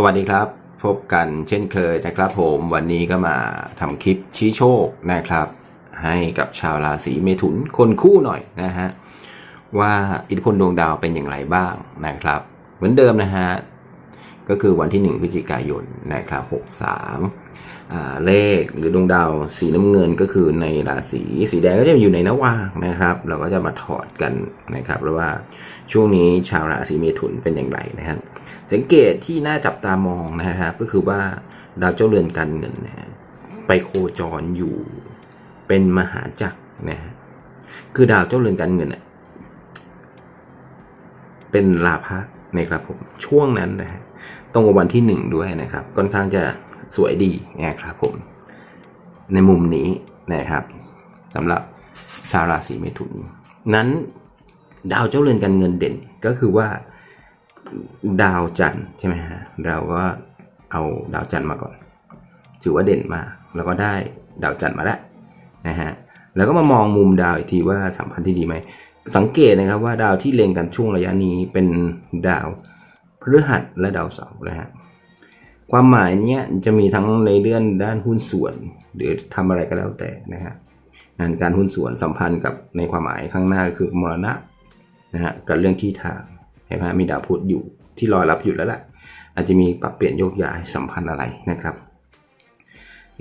สวัสดีครับ พบกันเช่นเคยนะครับผมวันนี้ก็มาทำคลิปชี้โชคนะครับ ให้กับชาวราศีเมถุนคนคู่หน่อยนะฮะว่าอิทธิพลดวงดาวเป็นอย่างไรบ้างนะครับ เหมือนเดิมนะฮะก็คือวันที่ 1 พฤศจิกายนนะครับ 63 เลขหรือดวงดาวสีน้ำเงินก็คือในราศีสีแดงก็จะอยู่ในนว่างนะครับ เราก็จะมาถอดกันนะครับแล้วว่าช่วงนี้ชาวราศีเมถุนเป็นอย่างไรนะครับสังเกตที่น่าจับตามองนะครับ ก็คือว่าดาวเจ้าเรือนการเงินนะไปโคจรอยู่เป็นมหาจักรนะฮะคือดาวเจ้าเรือนการเงินเป็นลาภะ นะครับผมช่วงนั้นนะฮะตรงกับวันที่หนึ่งด้วยนะครับค่อนข้างจะสวยดีนะครับผม ในมุมนี้นะครับสำหรับชาวราศีเมถุน นั้นดาวเจ้าเรือนการเงินเด่นก็คือว่าดาวจันทร์ใช่ไหมฮะเราก็เอาดาวจันทร์มาก่อน ถือว่าเด่นมากแล้วก็ได้ดาวจันทร์มาแล้วนะฮะแล้วก็มามองมุมดาวอีกทีว่าสัมพันธ์ที่ดีไหม สังเกตนะครับว่าดาวที่เล็งกันช่วงระยะนี้เป็นดาวพฤหัสและดาวเสาร์นะฮะความหมายเนี้ยจะมีทั้งในเรื่องด้านหุ้นส่วน หรือทำอะไรก็แล้วแต่นะฮะงานการหุ้นส่วนสัมพันธ์กับในความหมายข้างหน้าคือมรณะนะฮะกับเรื่องที่ทางเห็นไหมมีดาวพุธอยู่ที่รอรับอยู่แล้วแหละอาจจะมีปรับเปลี่ยนโยกย้ายสัมพันธ์อะไรนะครับ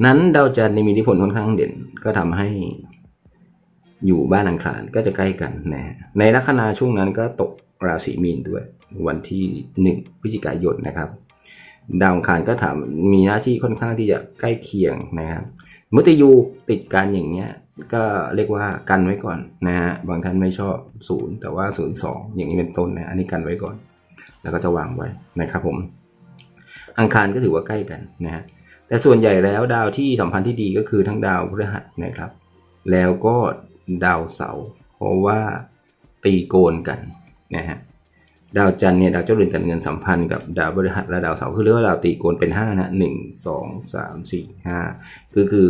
นั้นดาวจันทร์มีอิทธิพลค่อนข้างเด่นก็ทำให้ อยู่บ้านอังคารก็จะใกล้กันนะฮะในลัคนาช่วงนั้นก็ตกราศีมีนด้วย วันที่ 1พฤศจิกายนนะครับดาวอังคารก็ถามมีหน้าที่ค่อนข้างที่จะใกล้เคียงนะครับมุตยูติดกันอย่างเงี้ยก็เรียกว่ากันไว้ก่อนนะฮะบางท่านไม่ชอบศูนย์แต่ว่าศูนย์สองอย่างนี้เป็นต้นนะอันนี้กันไว้ก่อน แล้วก็จะวางไว้นะครับผม อังคารก็ถือว่าใกล้กันนะฮะแต่ส่วนใหญ่แล้วดาวที่สัมพันธ์ที่ดีก็คือทั้งดาวพฤหัสนะครับ แล้วก็ ดาวเสาร์เพราะว่าตีโกนกันนะฮะดาวจันทร์เนี่ยดาวเจ้าเรือนการเงินสัมพันธ์กับดาวพฤหัสและดาวเสาร์คือเรียกว่าดาวตีโกนเป็น5นะหนึ่งสองสามสี่ห้าคือคือ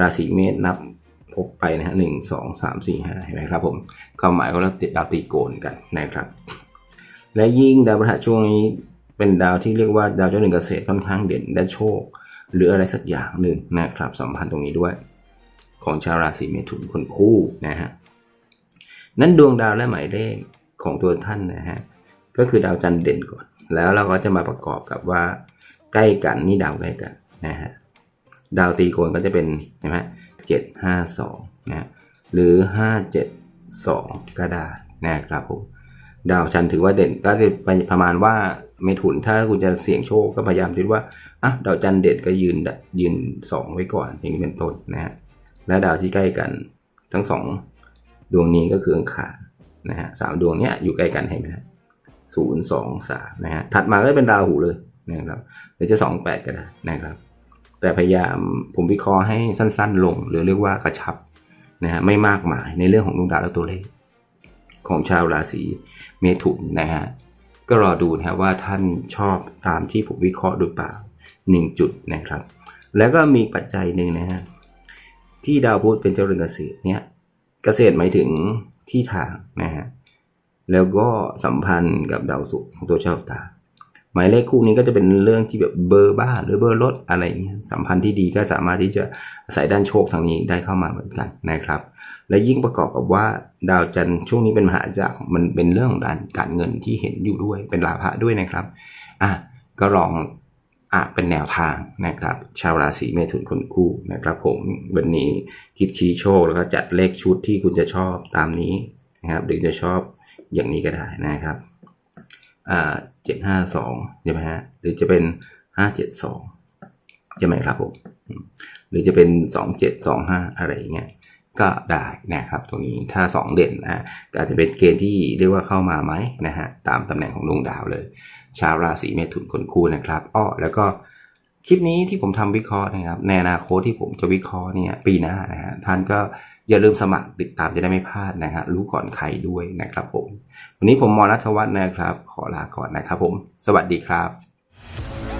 ราศีเมษนับพบไปนะฮะหนึ่งสองสามสี่ห้าเห็นไหมครับผมความหมายก็เราติดดาวตีโกนกันนะครับ และยิ่งดาวพฤหัสช่วงนี้เป็นดาวที่เรียกว่าดาวเจ้าหนึ่งเกษตรค่อนข้างเด่นและโชค หรืออะไรสักอย่างหนึ่งนะครับสัมพันธ์ตรงนี้ด้วย ของชาวราศีเมถุนคนคู่นะฮะนั้นดวงดาวและหมายเลขของตัวท่านนะฮะก็คือดาวจันทร์เด่นก่อน แล้วเราก็จะมาประกอบกับว่า ใกล้กันนี่ดาวใกล้กันนะฮะดาวตีโกนก็จะเป็นเห็นไหมเจ็ดห้าสองนะหรือห้าเจ็ดสองก็ได้นะครับผมดาวชันถือว่าเด่นก็จะไปประมาณว่าเมถุนถ้าคุณจะเสี่ยงโชคก็พยายามคิดว่าอะดาวจันทร์เด่นก็ยืนยืนสองไว้ก่อนอย่างนี้เป็นต้นนะฮะ และดาวที่ใกล้กันทั้งสองดวงนี้ก็คืออังคารนะฮะสามดวงเนี้ยอยู่ใกล้กันเห็นไหมศูนย์สองสามนะฮะถัดมาก็เป็นราหูเลยนะครับหรือจะสองแปดก็ได้นะครับ แต่พยายามผมวิเคราะห์ให้สั้นๆ ลง หรือเรียกว่ากระชับนะฮะไม่มากมายในเรื่องของดวงดาวและตัวเลข ของชาวราศีเมถุนนะฮะก็รอดูนะว่าท่านชอบตามที่ผมวิเคราะห์หรือเปล่าหนึ่งจุดนะครับ แล้วก็มีปัจจัยหนึ่งนะฮะ ที่ดาวพุธเป็นเจ้าเรือนเกษตรเนี่ยเกษตรหมายถึงที่ทางนะฮะแล้วก็สัมพันธ์กับดาวศุกร์ของตัวเจ้าตา หมายเลขคู่นี้ก็จะเป็นเรื่องที่แบบเบอร์บ้านหรือเบอร์รถอะไรเงี้ยสัมพันธ์ที่ดีก็สามารถที่จะใส่ด้านโชคทางนี้ได้เข้ามาเหมือนกันนะครับ และยิ่งประกอบกับว่าดาวจันทร์ช่วงนี้เป็นมหาจักรมันเป็นเรื่องของด้านการเงินที่เห็นอยู่ด้วยเป็นลาภะด้วยนะครับอะก็ลอง อะเป็นแนวทางนะครับ ชาวราศีเมถุนคนคู่นะครับผมวันนี้คลิปชี้โชคแล้วก็จัดเลขชุดที่คุณจะชอบตามนี้นะครับหรือจะชอบอย่างนี้ก็ได้นะครับอ่าเจ็ดห้าสองใช่ไหมฮะหรือจะเป็นห้าเจ็ดสองใช่ไหมครับผมหรือจะเป็นสองเจ็ดสองห้าอะไรอย่างเงี้ยก็ได้นะครับตรงนี้ถ้าสองเด่นนะอาจจะเป็นเกณฑ์ที่เรียกว่าเข้ามาไหมนะฮะตามตำแหน่งของดวงดาวเลย ชาวราศีเมถุนคนคู่นะครับอ้อแล้วก็คลิปนี้ที่ผมทำวิเคราะห์นะครับในอนาคตที่ผมจะวิเคราะห์เนี่ยปีหน้านะฮะท่านก็อย่าลืมสมัครติดตามจะได้ไม่พลาดนะฮะรู้ก่อนใครด้วยนะครับผม วันนี้ผมมอนัทวัฒน์นะครับ ขอลาก่อนนะครับผม สวัสดีครับ